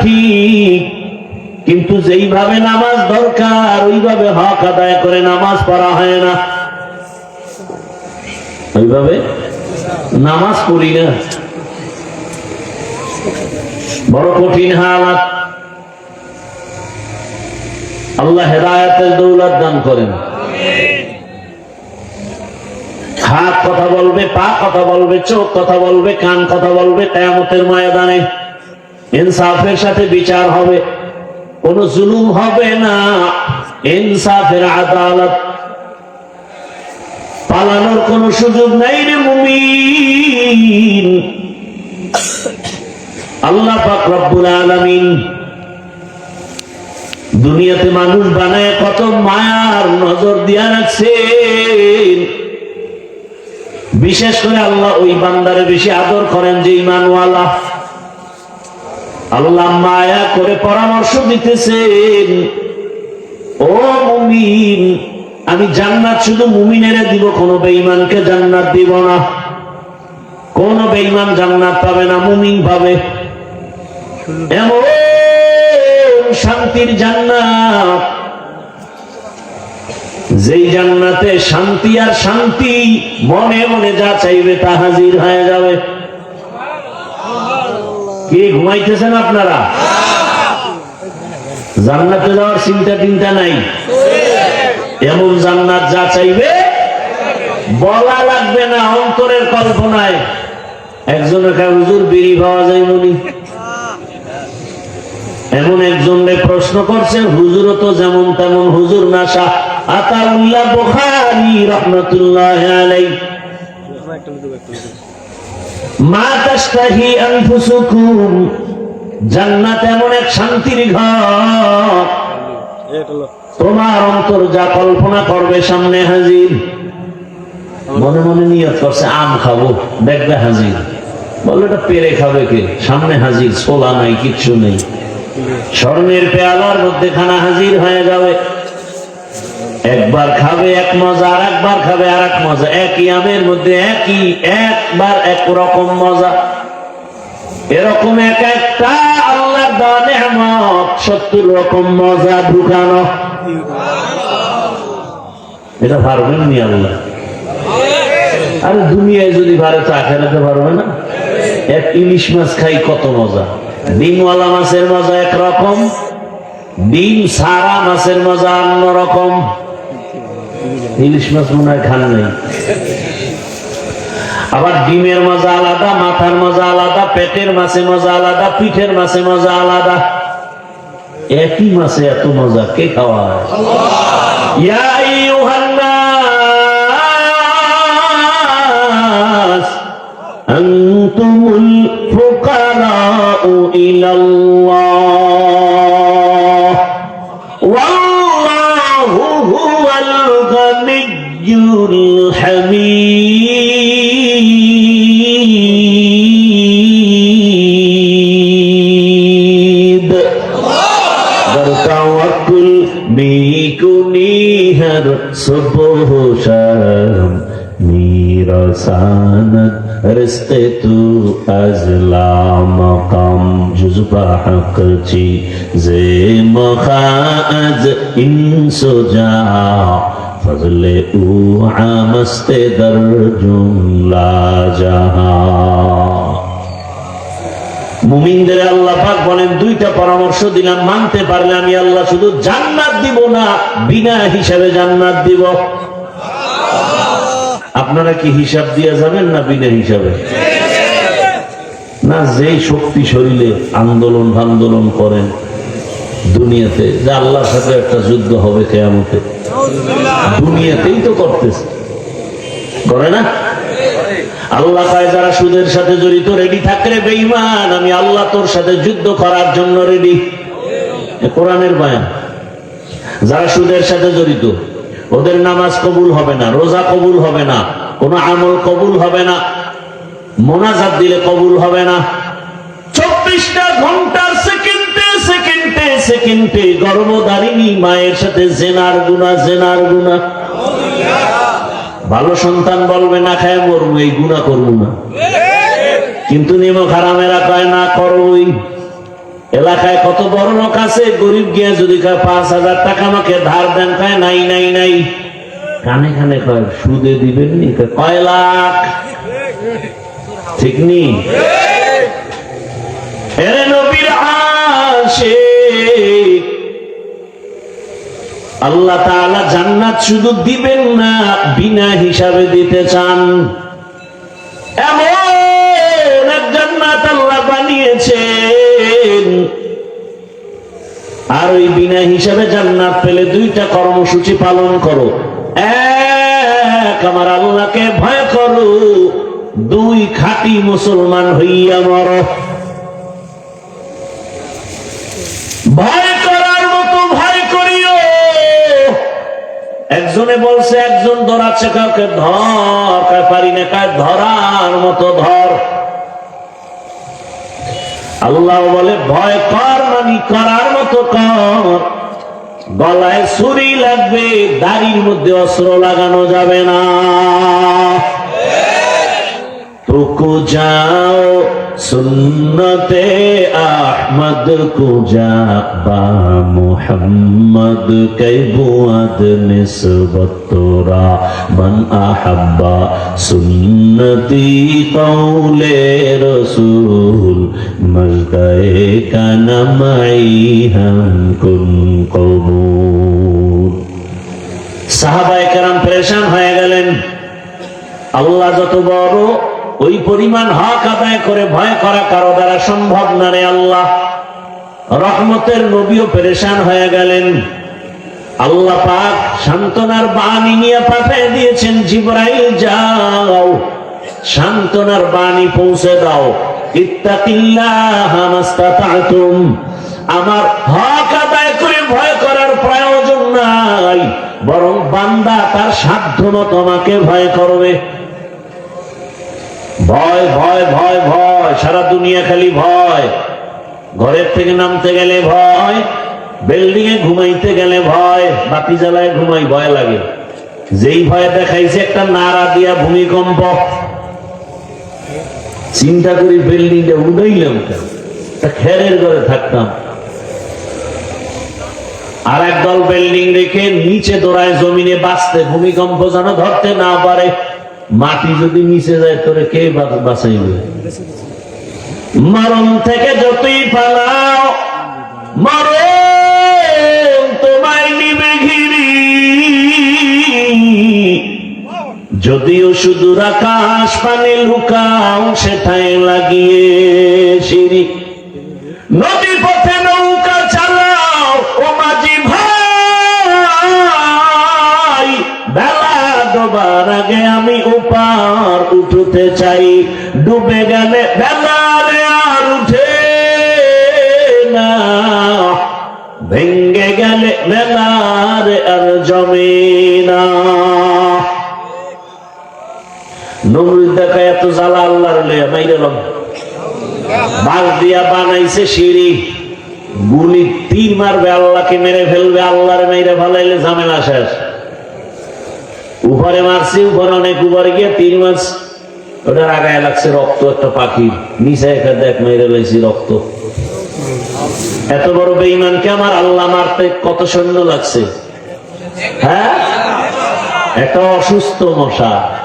ঠিক কিন্তু যেইভাবে নামাজ দরকার, ওইভাবে হক আদায় করে নামাজ পড়া হয় না। ওইভাবে নামাজ পড়ি না। বড় কঠিন হালাত। আল্লাহ হেদায়তের দৌলত দান করেন। হাত কথা বলবে, পা কথা বলবে, চোখ কথা বলবে, কান কথা বলবে, কেয়ামতের ময়দানে ইনসাফের সাথে বিচার হবে, কোন জুলুম হবে না। ইনসাফের আদালত পালানোর কোন সুযোগ নাই রে মুমিন। আল্লাহ পাক রব্বুল আলামিন দুনিয়াতে মানুষ বানায় কত মায়ার নজর দিয়া রাখছেন। বিশেষ করে আল্লাহ ওই বান্দারে বেশি আদর করেন যে ইমানওয়ালা। আল্লাহ মায়া করে পরামর্শ দিতেছেন। ও মুমিন, আমি জান্নাত শুধু মুমিনেরে দিব, কোন বেঈমানকে জান্নাত দিব না। কোন বেঈমান জান্নাত পাবে না, মুমিন পাবে। এমন শান্তির জান্নাত, যেই জান্নাতে শান্তি আর শান্তি মনে মনে যা চাইবে তা হাজির হয়ে যাবে। কি ঘুমাইতেছেন আপনারা? জান্নাতে যাওয়ার চিন্তা টিন্তা নাই। এমন জান্নাত যা চাইবে, বলা লাগবে না, অন্তরের কল্পনায়। একজনের কাছে, হুজুর, বিড়ি পাওয়া যায় মনি এমন একজনে প্রশ্ন করছে, হুজুরও তো যেমন তেমন হুজুর নাসা আতাউল্লাহ বুখারী রহমাতুল্লাহ আলাইহি। সামনে হাজির। আম খাব, দেখবে হাজির। পেরে খাবে কে? সামনে হাজির, ছোলা নাই, কিচ্ছু নেই। স্বর্ণের পেয়ালার মধ্যে খানা হাজির হয়ে যাবে। একবার খাবে এক মজা আর একবার খাবে আর এক মজা। একই আমের মধ্যে একই, একবার এক রকম মজা। এরকম এক একটা আল্লাহর দেওয়া নেহামত সত্তর রকম মজা ঢুকানো। এটা পারবেন নি আল্লাহ? আর দুনিয়ায় যদি পারে তো আখেরাতে পারবে না? এক ইলিশ মাছ খাই কত মজা? ডিমওয়ালা মাছের মজা একরকম ডিম সারা মাছের মজা অন্য রকম। ইলিশ মাছ মনে হয় খান নাই। আবার ডিমের মজা আলাদা, মাথার মজা আলাদা, পেটের মাছে মজা আলাদা, পিঠের মাছে মজা আলাদা। একই মাছে এত মজা, কে খাওয়ায়? আনতুমুল মুমিনদের আল্লাহ পাক বলেন, দুইটা পরামর্শ দিলাম, মানতে পারলে আমি আল্লাহ শুধু জান্নাত দিব না, বিনা হিসাবে জান্নাত দিব। আপনারা কি হিসাব দিয়ে যাবেন না বিনা হিসাবে? না যেই শক্তি শরীরে আন্দোলন আন্দোলন করেন দুনিয়াতে, যে আল্লাহর সাথে একটা যুদ্ধ হবে কেয়ামতে, দুনিয়াতেই তো করতেছে। করে না? আল্লাহ পায় যারা সুদের সাথে জড়িত রেডি থাকলে বেইমান আমি আল্লাহ তোর সাথে যুদ্ধ করার জন্য রেডি কোরআনের বায়ান। যারা সুদের সাথে জড়িত, ওদের নামাজ কবুল হবে না, রোজা কবুল হবে না, কোনো আমল কবুল হবে না। মোনাজাত দিলে কবুল হবে না। চব্বিশটা ঘণ্টার সেকেন্ডে সেকেন্ডে সেকেন্ডে গর্ভধারিণী মায়ের সাথে জেনার গুণা জেনার গুণা। ভালো সন্তান বলবে, না খায়, মরবো, এই গুণা করব না। কিন্তু নিমক হারামেরা কয়, না করবই। এলাকায় কত বড় লোক আছে, গরিব গিয়া যদি পাঁচ হাজার টাকা আমাকে ধার দেন। কয়, নাই নাই নাই। কানে কানে কয়, সুদে দিবেন নি? কয় লাখ। ঠিক নি? আল্লাহ তাআলা জান্নাত শুধু দিবেন না, বিনা হিসাবে দিতে চান। এমন এক জান্নাত আল্লাহ বানিয়েছেন। আর ওই বিনা হিসাবে জান্নাত পেলে দুইটা কর্মসূচি পালন করো। এক, আমার আল্লাহকে ভয় করো। দুই খাঁটি মুসলমান হইয়া মরো। ভয় করার মতো ভয় করিও। একজনে বলছে, একজন ধরাচ্ছে কাউকে ধর, কায় পারি না, কায় ধরার মতো ধর। আল্লাহ বলে, ভয় কর মানি, করার মতো কর। গলায় ছুরি লাগবে, দাড়ির মধ্যে অস্ত্র লাগানো যাবে না। রুকু যাও, সুন্নতে আহমদ কু বা মোহাম্মদ কৈবুয়াদ নিসবতরা মন আহাব্বা সুন্নতি কৌলে রসুল মজদে কনমাই হম কুম কবু সাহাবায়ে কেরাম পরেশান হয়ে গেলেন। আল্লাহ যত বড় ওই পরিমাণ হক আদায় করে ভয় করা কারও দ্বারা সম্ভব না রে আল্লাহ। রহমতের নবীও পেরেশান হয়ে গেলেন। আল্লাহ পাক সান্ত্বনার বাণী নিয়ে পাঠিয়ে দিয়েছেন, জিব্রাইল যাও, সান্ত্বনার বাণী পৌঁছে দাও। আমার হক আদায় করে ভয় করার প্রয়োজন নাই, বরং বান্দা তার সাধ্য মতো আমাকে ভয় করবে। ভয় ভয় ভয় ভয়, সারা দুনিয়া খালি ভয়। ঘরের থেকে নামতে গেলে ভয় বিল্ডিং এ ঘুমাইতে গেলে ভয়, বাতি জ্বালায় ঘুমাই ভয় লাগে। যেই ভয় দেখাইছে একটা নাড়া দিয়া ভূমিকম্প। চিন্তা করি বিল্ডিংটা উড়াইলাম তা খেরের ঘরে থাকতাম। আর একদল বিল্ডিং রেখে নিচে দৌড়ায় জমিনে বাঁচতে ভূমিকম্প যেন ধরতে না পারে। মাটি যদি নিচে যায়, তোরে কে বাঁচাইবে? মরণ থেকে যতই পালাও ঘিরি। যদিও শুধু আকাশ পানে লুকাও, সেটাই লাগিয়ে সিঁড়ি। নদী লইয়া মাইরে লম বাস দিয়া বানাইছে সিঁড়ি। গুলি তীর মারবে আল্লাহকে মেরে ফেলবে, আল্লাহর মেরে ফেলাইলে ঝামেলা শেষ। উপরে মারছি, উপরে অনেক উপরে গিয়ে তিন মাস ওটার আগায় লাগছে রক্ত, একটা পাখি। নিচে একটা দেখ, মেরে লাইছি রক্ত। এত বড় বেইমানকে আমার আল্লাহ মারতে কত সৈন্য লাগছে। হ্যাঁ? একটা অসুস্থ মশা।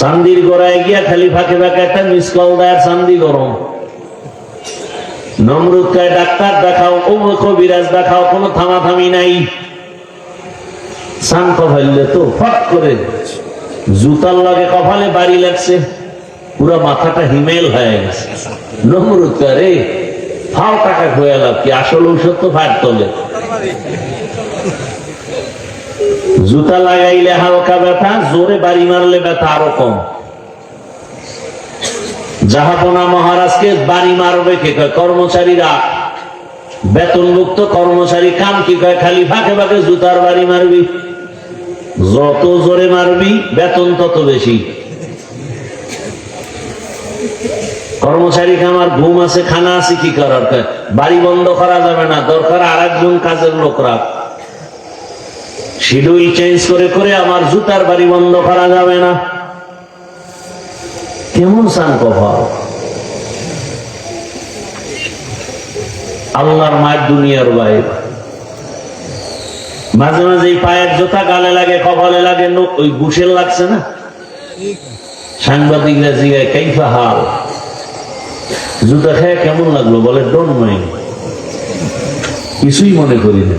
চান্দির গোড়ায় গিয়া খালি ফাঁকে ফাঁকে একটা মিস কল দেয় চান্দি গরম। নমরুদ কায় ডাক্তার দেখাও অমুক কবিরাজ দেখাও কোনো থামাথামি নাই। চান কফাইলে তো ফট করে জুতার লগে কপালে বাড়ি লাগছে পুরো মাথাটা হিমেল হয়ে গেছে। নমরুদ কয়, রে ফাও টাকা খোয়া লাভ কি? আসল ঔষধ তো ফাট তোলে। জুতা লাগাইলে হালকা ব্যথা, জোরে বাড়ি মারলে ব্যথা আরও কম। জাহাপনা মহারাজকে বাড়ি মারবে কে কয়? কর্মচারীরা। বেতনমুক্ত কর্মচারী কাম কি কয়? খালি ফাঁকে ফাঁকে জুতার বাড়ি মারবি। যত জোরে মারবি, বেতন তত বেশি। কর্মচারী আমার ঘুম আছে, খানা আছে কি করার বাড়ি বন্ধ করা যাবে না, দরকার আর একজন কাজের লোক রাখ শিডিউল চেঞ্জ করে করে আমার জুতার বাড়ি বন্ধ করা যাবে না। কেমন সান কফা আল্লাহর মায়ের দুনিয়ার বাইরে। মাঝে মাঝে পায়ের জোতা গালে লাগে, কপালে লাগে ওই ঘুষের লাগছে না? সাংবাদিকরা জিগায়, কাইফা হাল? জুতা খেয়ে কেমন লাগল বলে ডোন্ট মাইন্ড কিছুই মনে করি না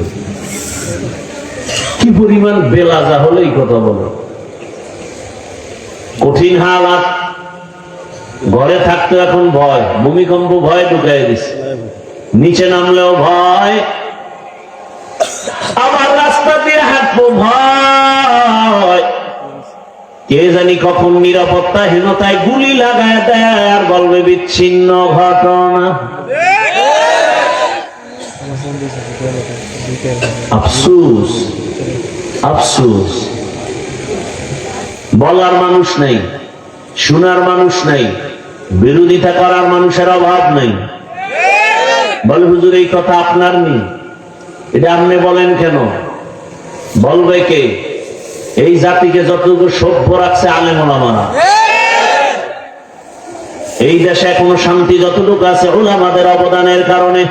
কি পরিমাণ বেলাজা হলে এই কথা বলো। কঠিন হালাত, ঘরে থাকতে এখন ভয়, ভূমিকম্প ভয় ঢুকাই দিছে। নিচে নামলেও ভয়, আবার রাস্তা দিয়ে হাঁটবো ভয়। কে জানি কখন নিরাপত্তাহীনতায় গুলি লাগায় দেয় আর বলবে বিচ্ছিন্ন ঘটনা। আফসুস। আফসুস। বলার মানুষ নেই, শোনার মানুষ নাই, বিরোধিতা করার মানুষের অভাব নাই। বলে, হুজুর, এই কথা আপনার নেই। এটা আপনি বলেন কেন? বলবে কে? এই জাতিকে যতটুকু সভ্য রাখছে আলে আলেমোলামারা এই দেশে এখনও শান্তি যতটুকু আছে ওলামাদের অবদানের কারণে।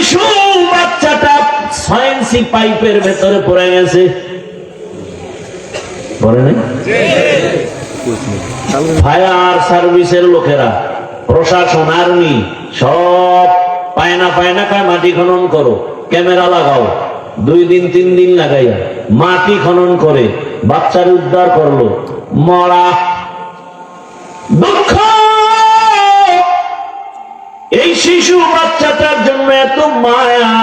শিশু বাচ্চাটা সায়েন্সি পাইপের ভেতরে পড়ে গেছে। পড়ে নাই? ফায়ার সার্ভিসের লোকেরা, প্রশাসন, আর্মি, সব পায়না পায়না কায় মাটি খনন করো, ক্যামেরা লাগাও, দুই দিন, তিন দিন লাগাইয়া মাটি খনন করে বাচ্চার উদ্ধার করল। মরা দুঃখ! এই শিশু বাচ্চাটার জন্য এত মায়া।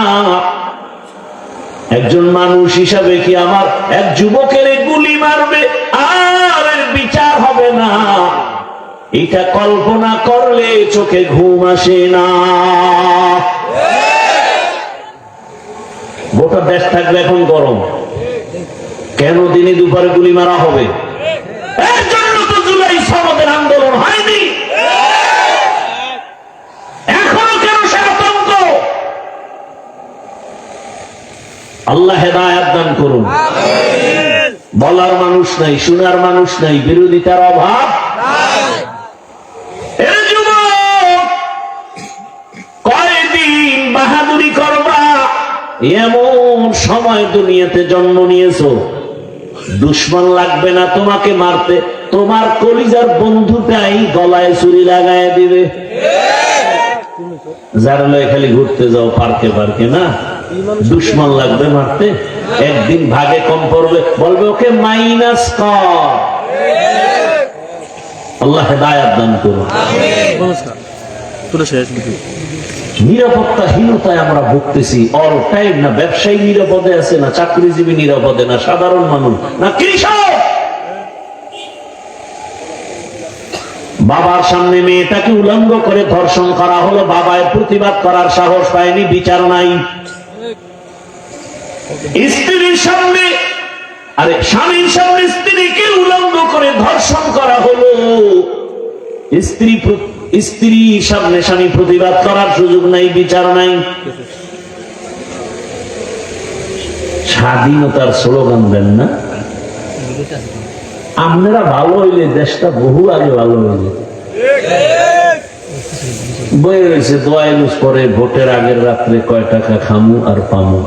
একজন মানুষ হিসাবে কি আমার এক যুবকের গুলি মারবে? আর বিচার হবে না। এটা কল্পনা করলে চোখে ঘুম আসে না। গোটা দেশ থাকবে এখন গরম। কেন দিনে দুপুরে গুলি মারা হবে এর জন্য তো জুলাই সমাজের আন্দোলন হয়নি এখনও কেন সে আতঙ্ক আল্লাহ হেদায়াত দান করুন। বলার মানুষ নাই শোনার মানুষ নাই বিরোধিতার অভাব কয়দিন বাহাদুরি করবা? এমন সময় দুনিয়াতে জন্ম নিয়েছো। দুশ্মন লাগবে না তোমাকে মারতে। তোমার কলিজার বন্ধুটাই গলায় চুরি লাগায় দিবে। যারা খালি ঘুরতে যাও পার্কে পার্কে না? দুশ্মন লাগবে মারতে? একদিন ভাগে কম পড়বে। বলবে ওকে মাইনাস কর আল্লাহ হেদায়াত দান করুন। নিরাপত্তাহীনতায় আমরা ভুগতেছি। অল টাইম না ব্যবসায়ী নিরাপদে আছে না চাকরিজীবী নিরাপদে না সাধারণ মানুষ না কৃষক। বাবার সামনে মেয়েটাকে উলঙ্গ করে ধর্ষণ করা হলো। বাবায় প্রতিবাদ করার সাহস পায়নি বিচার নাই। স্ত্রীর সামনে, আরে স্বামীর সামনে স্ত্রীকে উলঙ্গ করে ধর্ষণ করা হলো। স্ত্রী স্ত্রী সামনে স্বামী প্রতিবাদ করার সুযোগ নাই, বিচার নাই। স্বাধীনতার স্লোগান দেন না? আপনারা ভালো হইলে দেশটা বহু আগে ভালো হইলে। বয়ে রয়েছে দোয়া ইউজ করে ভোটের আগের রাত্রে কয় টাকা খামু আর পামু?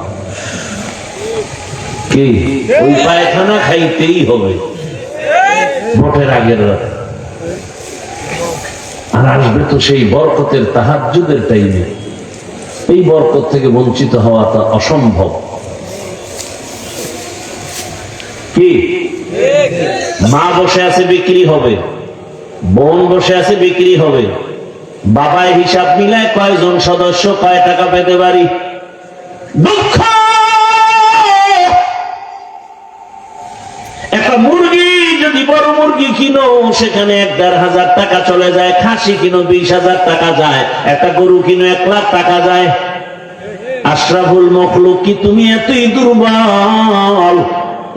কি? ওই পায়খানা খাইতেই হবে। ভোটের আগের রাত। আর আসবে তো সেই বরকতের তাহাজ্জুদের টাইমে এই বরকত থেকে বঞ্চিত হওয়াটা অসম্ভব। কি? মা বসে আছে বিক্রি হবে। বোন বসে আছে বিক্রি হবে। বাবায় হিসাব মিলায় কয়জন সদস্য কয় টাকা পেতে পারি? দুঃখ! যদি বড় মুরগি কিনো, সেখানে এক দেড় হাজার টাকা চলে যায়, খাসি কিনো, বিশ হাজার টাকা যায়, একটা গরু কিনো, এক লাখ টাকা যায়। আশরাফুল মখলুক কি তুমি এতই দুর্বল?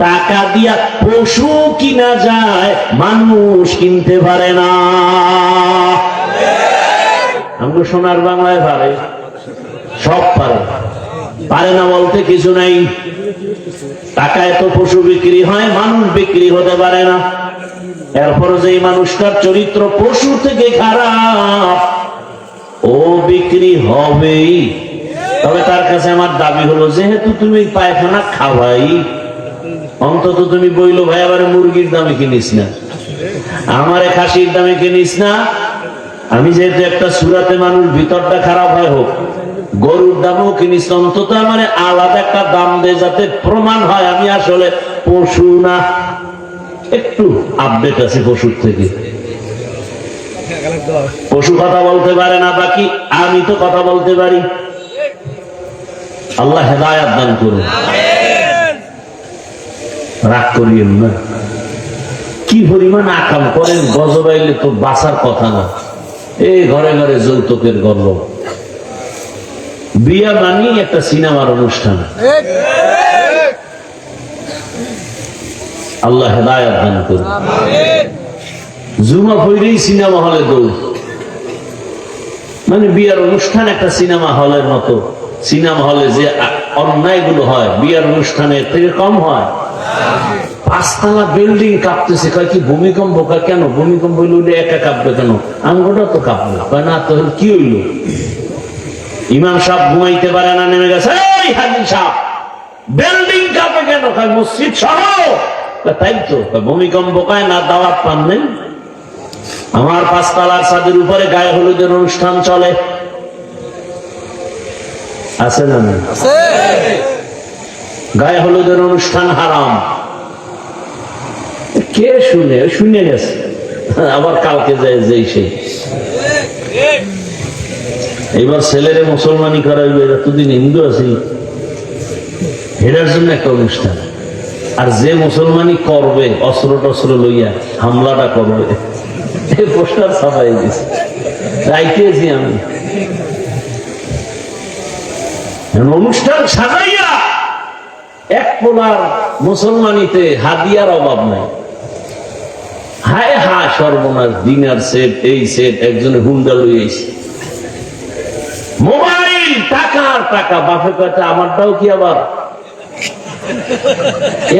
টাকা দিয়া পশু কিনা যায়, মানুষ কিনতে পারে না। আমরা সোনার বাংলায় পারে, সব পারে। পারে না বলতে কিছু নাই। টাকায় তো পশু বিক্রি হয়, মানুষ বিক্রি হতে পারে না। এরপরে যে মানুষটার চরিত্র পশু থেকে খারাপ, ও বিক্রি হবেই। তবে তার কাছে আমার দাবি হলো, যেহেতু তুমি পায়খানা খাওয়াই, অন্তত তুমি বইলো ভাই, আবার মুরগির দামে কিনিস না। আমারে খাসির দামে কিনিস না। আমি যেহেতু একটা সুরাতে মানুষ ভিতরটা খারাপ হয় হোক গরুর দামও কিনিস, অন্তত আমার আলাদা একটা দাম দেয় যাতে প্রমাণ হয় আমি আসলে পশু না। একটু আপডেট আছে পশুর থেকে। পশু কথা বলতে পারে না, বাকি আমি তো কথা বলতে পারি। আল্লাহ হেদায়াত দান করুন। রাগ করিয়েন না। কি পরিমাণ আকাম করেন গজবাইলে তো বাঁচার কথা না। এই ঘরে ঘরে যৌতুকের গল্প। বিয়া মানি একটা সিনেমার অনুষ্ঠান। আল্লাহ হেদায়াত দান করুন। জুমা পইরেই সিনেমা হলে দৌড়। মানে বিয়ার অনুষ্ঠান একটা সিনেমা হলের মতো। সিনেমা হলে যে অন্যায়গুলো হয়, বিয়ার অনুষ্ঠানের থেকে কম হয়। পাঁচতলা বিল্ডিং কাঁপতেছে, কয় কি ভূমিকম্প? কয় কেন? ভূমিকম্প হইলে ওটা একা কাঁপবে কেন? আমি আঙ্গটা তো কাঁপবে না। তো কি হইল? ইমাম সাহেব ঘুমাইতে পারে না নেমে গেছে এই হাজির সাহেব বিল্ডিং কাঁপে কেন মসজিদ সহ? তাই তো ভূমিকম্প কয় না দাওয়াত পান নেই। আমার পাঁচতলার ছাদের উপরে গায়ে হলুদের অনুষ্ঠান চলে। আছে না গায়ে হলুদের অনুষ্ঠান হারাম। কে শুনে? শুনে গেছে। আবার কালকে যায় যেই সেই। এবার ছেলেরে মুসলমানি করাইবে, এতদিন হিন্দু আছি। হেরার জন্য একটা অনুষ্ঠান। আর যে মুসলমানি করবে অস্ত্র টস্ত্র লইয়া হামলাটা করবে পোস্টার ছাপাই দিছে। রাইতেছি আমি। অনুষ্ঠান সাজাইয়া এক পোলার মুসলমানিতে হাদিয়ার অভাব নাই। হায় হা সর্বনাশ ডিনার সেট, এই সেট, একজনে হুন্ডা লইয়েছে মোবাইল, টাকা আর টাকা, বাপে কথা আমারটাও কি আবার?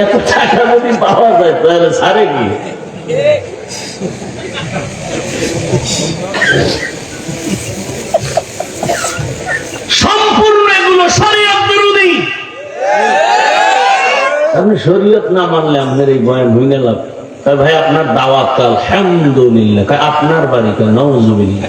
এত টাকা যদি পাওয়া যায়, তাহলে সারে কি? সম্পূর্ণ এগুলো শরীয়ত বিরোধী। আপনি শরীয়ত না মানলে আপনার এই বয়ান ভুইনে লাভ। ভাই, আপনার দাওয়াত আলহামদুলিল্লাহ। আপনার বাড়ি কয় নওজুবিল্লাহ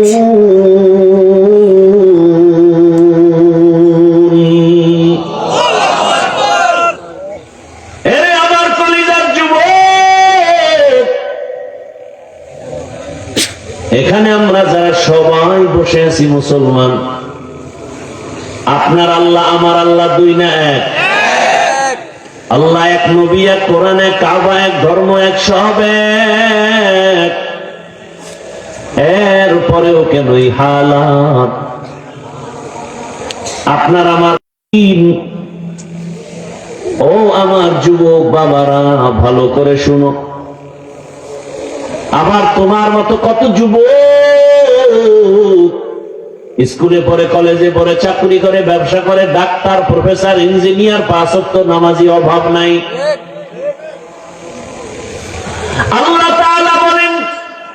বসে আছি মুসলমান। আপনার আল্লাহ, আমার আল্লাহ দুই না এক। আল্লাহ এক নবী, এক কোরআন এক কাবা এক, ধর্ম এক, সব এক। এর পরেও কেন হালাত? আপনার আমার ও আমার যুবক বাবারা, ভালো করে শুনো। আবার তোমার মতো কত যুবক স্কুলে পড়ে, কলেজে পড়ে, চাকরি করে, ব্যবসা করে, ডাক্তার, প্রফেসর, ইঞ্জিনিয়ার পাঁচত্ব নামাজি, অভাব নাই।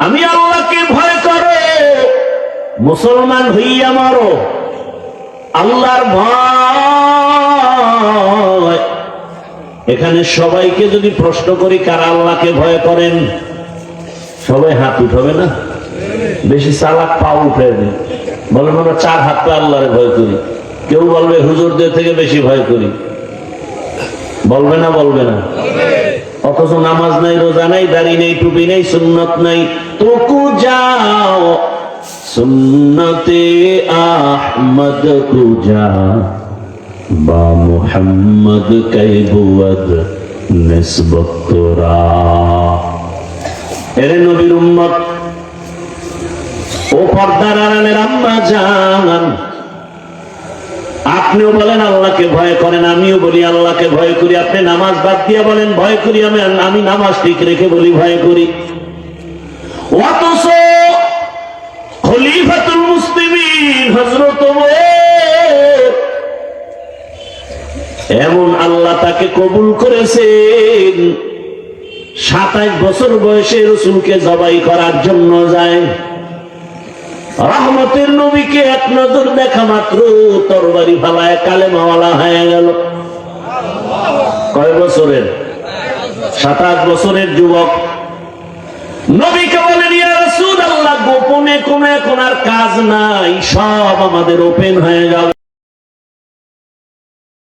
আমি আল্লাহকে ভয় করে, মুসলমান হইয়া মরো। আল্লাহর ভয়। এখানে সবাইকে যদি প্রশ্ন করি, কারা আল্লাহকে ভয় করেন? সবাই হাত উঠাবে না? বেশি চালাক পা উঠে বলে আমরা চার হাত পা আল্লাহরে ভয় করি। কেউ বলবে হুজুরদের থেকে বেশি ভয় করি। বলবে না বলবে না। অথচ নামাজ নাই, রোজা নাই, দাড়ি নেই, টুপি নেই, সুন্নত নাই। তোকু যাও, সুন্নতে আহমদ কুজা বা মুহাম্মদ নিসবত তোরা এরে নবীর উম্মত, ও পর্দার আড়ালের আম্মা জান। আপনিও বলেন, আল্লাহকে ভয় করেন, আমিও বলি, আল্লাহকে ভয় করি। আপনি নামাজ বাদ দিয়ে বলেন, ভয় করি, আমি আমি নামাজ ঠিক রেখে বলি, ভয় করি। অথচ খলিফাতুল মুসলিমিন হজরত এমন আল্লাহ তাকে কবুল করেছেন সাতাইশ বছর বয়সে রসুলকে জবাই করার জন্য যায়। রহমতের নবীকে এক নজর দেখা মাত্র তরবারি ফালায় কালে মাওয়ালা হয়ে গেল। কয় বছরের? সাত আট বছরের যুবক। নবীকে বলেন গোপনে কোনো এখন আর কাজ নাই, সব আমাদের ওপেন হয়ে যাবে।